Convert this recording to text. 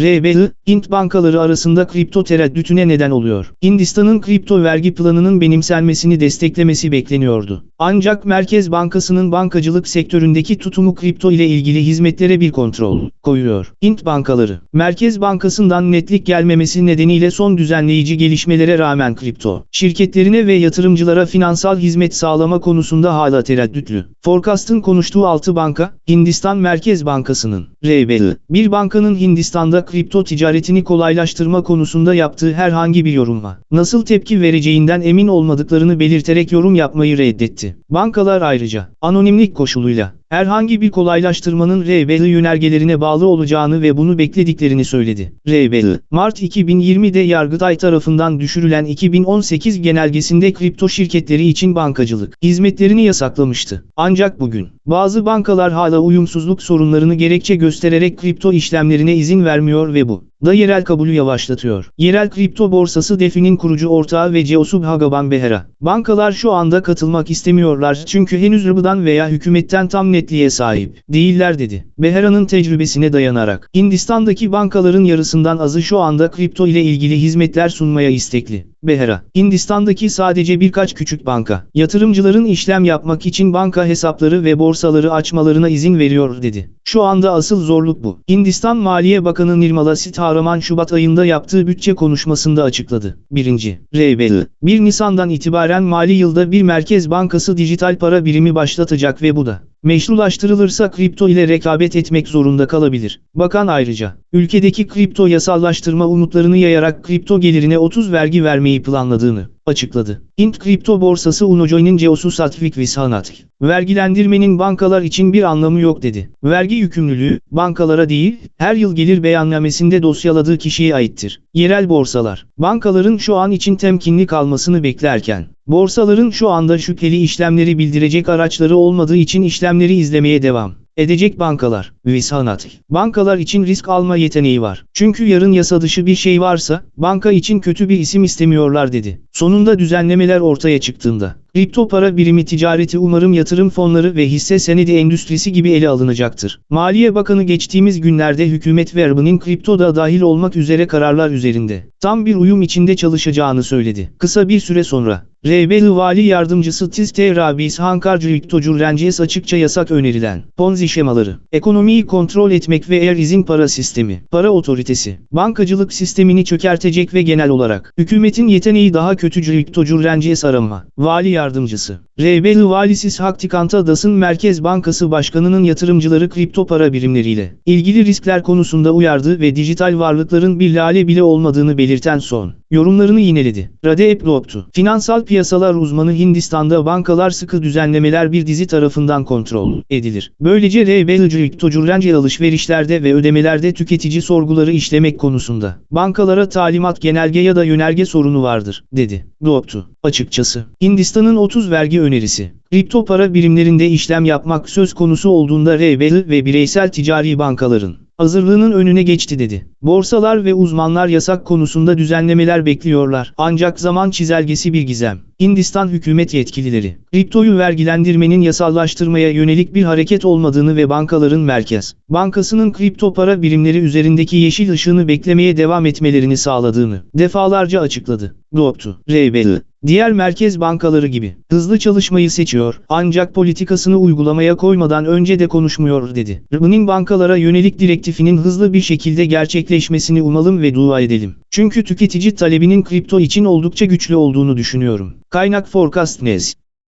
RBI, Hint bankaları arasında kripto tereddütüne neden oluyor. Hindistan'ın kripto vergi planının benimsenmesini desteklemesi bekleniyordu. Ancak Merkez Bankası'nın bankacılık sektöründeki tutumu kripto ile ilgili hizmetlere bir kontrol koyuyor. Hint bankaları, Merkez Bankası'ndan netlik gelmemesi nedeniyle son düzenleyici gelişmelere rağmen kripto şirketlerine ve yatırımcılara finansal hizmet sağlama konusunda hala tereddütlü. Forecast'ın konuştuğu 6 banka, Hindistan Merkez Bankası'nın RBI, bir bankanın Hindistan'da kripto ticaretini kolaylaştırma konusunda yaptığı herhangi bir yoruma nasıl tepki vereceğinden emin olmadıklarını belirterek yorum yapmayı reddetti. Bankalar ayrıca anonimlik koşuluyla herhangi bir kolaylaştırmanın RBI yönergelerine bağlı olacağını ve bunu beklediklerini söyledi. RBI, Mart 2020'de Yargıtay tarafından düşürülen 2018 genelgesinde kripto şirketleri için bankacılık hizmetlerini yasaklamıştı. Ancak bugün, bazı bankalar hala uyumsuzluk sorunlarını gerekçe göstererek kripto işlemlerine izin vermiyor ve bu da yerel kabulü yavaşlatıyor. Yerel kripto borsası DeFi'nin kurucu ortağı ve Ceosub Hagaban Behera. Bankalar şu anda katılmak istemiyorlar çünkü henüz RBI'dan veya hükümetten tam netliğe sahip değiller dedi. Behera'nın tecrübesine dayanarak, Hindistan'daki bankaların yarısından azı şu anda kripto ile ilgili hizmetler sunmaya istekli. Behera, Hindistan'daki sadece birkaç küçük banka, yatırımcıların işlem yapmak için banka hesapları ve borsaları açmalarına izin veriyor dedi. Şu anda asıl zorluk bu. Hindistan Maliye Bakanı Nirmala Sitharaman Şubat ayında yaptığı bütçe konuşmasında açıkladı. 1. RBI, 1 Nisan'dan itibaren mali yılda bir merkez bankası dijital para birimi başlatacak ve bu da meşrulaştırılırsa kripto ile rekabet etmek zorunda kalabilir. Bakan ayrıca, ülkedeki kripto yasallaştırma umutlarını yayarak kripto gelirine 30 vergi vermeyi planladığını açıkladı. Hint kripto borsası Unojoy'nin Ceosu Satvik Visanath, vergilendirmenin bankalar için bir anlamı yok dedi. Vergi yükümlülüğü, bankalara değil, her yıl gelir beyannamesinde dosyaladığı kişiye aittir. Yerel borsalar, bankaların şu an için temkinli kalmasını beklerken, borsaların şu anda şüpheli işlemleri bildirecek araçları olmadığı için işlemleri izlemeye devam edecek bankalar, Visanath. Bankalar için risk alma yeteneği var. Çünkü yarın yasa dışı bir şey varsa, banka için kötü bir isim istemiyorlar dedi. Sonunda düzenlemeler ortaya çıktığında, kripto para birimi ticareti umarım yatırım fonları ve hisse senedi endüstrisi gibi ele alınacaktır. Maliye Bakanı geçtiğimiz günlerde hükümet ve RBI'nin kriptoda dahil olmak üzere kararlar üzerinde tam bir uyum içinde çalışacağını söyledi. Kısa bir süre sonra, RBI Vali Yardımcısı Tizte Rabis Hankar Cülktocur açıkça yasak önerilen Ponzi şemaları, ekonomiyi kontrol etmek ve eğer izin para sistemi, para otoritesi, bankacılık sistemini çökertecek ve genel olarak hükümetin yeteneği daha kötü Cülktocur arama, Vali Yardımcısı, RBI Valisiz Haktikanta DAS'ın Merkez Bankası Başkanı'nın yatırımcıları kripto para birimleriyle ilgili riskler konusunda uyardı ve dijital varlıkların bir lale bile olmadığını belirten son yorumlarını yineledi. Radep Loptu, finansal piyasalar uzmanı Hindistan'da bankalar sıkı düzenlemeler bir dizi tarafından kontrol edilir. Böylece RBL'cilik tocurrence alışverişlerde ve ödemelerde tüketici sorguları işlemek konusunda bankalara talimat genelge ya da yönerge sorunu vardır, dedi. Loptu, açıkçası, Hindistan'ın 30 vergi önerisi, kripto para birimlerinde işlem yapmak söz konusu olduğunda RBL ve bireysel ticari bankaların hazırlığının önüne geçti dedi. Borsalar ve uzmanlar yasak konusunda düzenlemeler bekliyorlar. Ancak zaman çizelgesi bir gizem. Hindistan hükümet yetkilileri, kriptoyu vergilendirmenin yasallaştırmaya yönelik bir hareket olmadığını ve bankaların Merkez Bankası'nın kripto para birimleri üzerindeki yeşil ışığını beklemeye devam etmelerini sağladığını defalarca açıkladı. Doktu, RBL, diğer merkez bankaları gibi hızlı çalışmayı seçiyor ancak politikasını uygulamaya koymadan önce de konuşmuyor dedi. RB'nin bankalara yönelik direktifinin hızlı bir şekilde gerçekleşmesini umalım ve dua edelim. Çünkü tüketici talebinin kripto için oldukça güçlü olduğunu düşünüyorum. Kaynak Forecast Nez